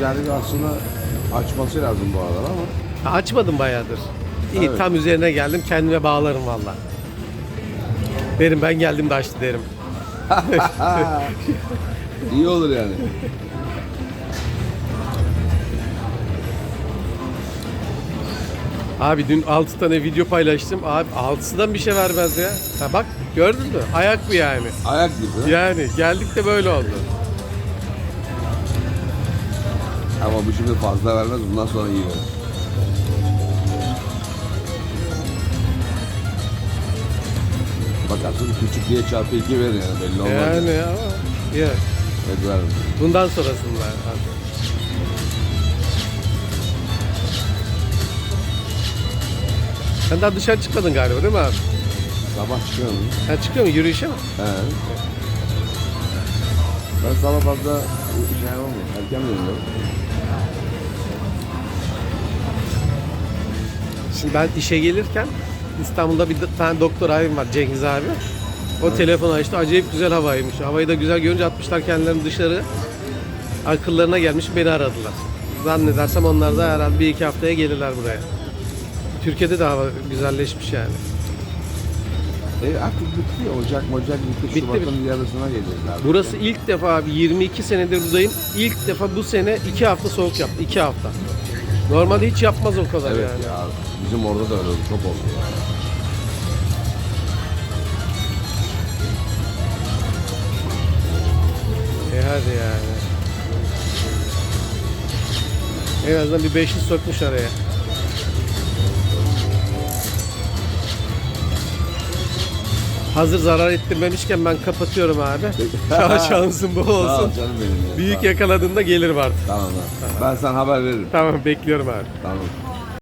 ticaret aslında açması lazım bu aralar ama Ha, Açmadım bayağıdır. İyi Evet. tam üzerine geldim kendime bağlarım valla. Derim ben geldim de açtı derim. iyi olur yani. Abi dün 6 tane video paylaştım. Abi 6'sından bir şey vermez ya. Ha bak gördün mü? Ayak bu yani. Ayak gibi. Yani geldik de böyle oldu. Ama bu şimdi fazla vermez bundan sonra iyi verir. Bakarsın küçük diye çarpı iki verir yani belli olmaz. Yani ama ya. Evet vermez. Bundan sonrasında abi. Sen daha dışarı çıkmadın galiba değil mi abi? Sabah çıkıyorum. Sen çıkıyor musun yürüyüşe mi? He. Ben sabah fazla şey yapamıyorum. Erken dönüyorum. Şimdi ben işe gelirken İstanbul'da bir tane doktor abim var Cengiz abi. O telefonu açtı. Acayip güzel havaymış. Havayı da güzel görünce atmışlar kendilerini dışarı. Akıllarına gelmiş beni aradılar. Zannedersem onlar da herhalde bir iki haftaya gelirler buraya. Türkiye'de de hava güzelleşmiş yani. E artık bitti. Ocak mocak bitti. Bitti, Şubat'ın yarısına geleceğiz abi. Burası ilk defa abi 22 senedir buradayım. İlk defa bu sene 2 hafta soğuk yaptı. 2 hafta. Normalde hiç yapmaz o kadar Evet yani. ya. Bizim orada da öyle. Çok oldu ya. E hadi yani. En azından bir 500 sokmuş araya. Hazır zarar ettirmemişken ben kapatıyorum abi. Şans şansın bu Sağ ol olsun. canım benim ya. Büyük Sağ ol. yakaladığında gelirim artık. Tamam tamam. Ben sana haber veririm. Tamam bekliyorum abi. Tamam.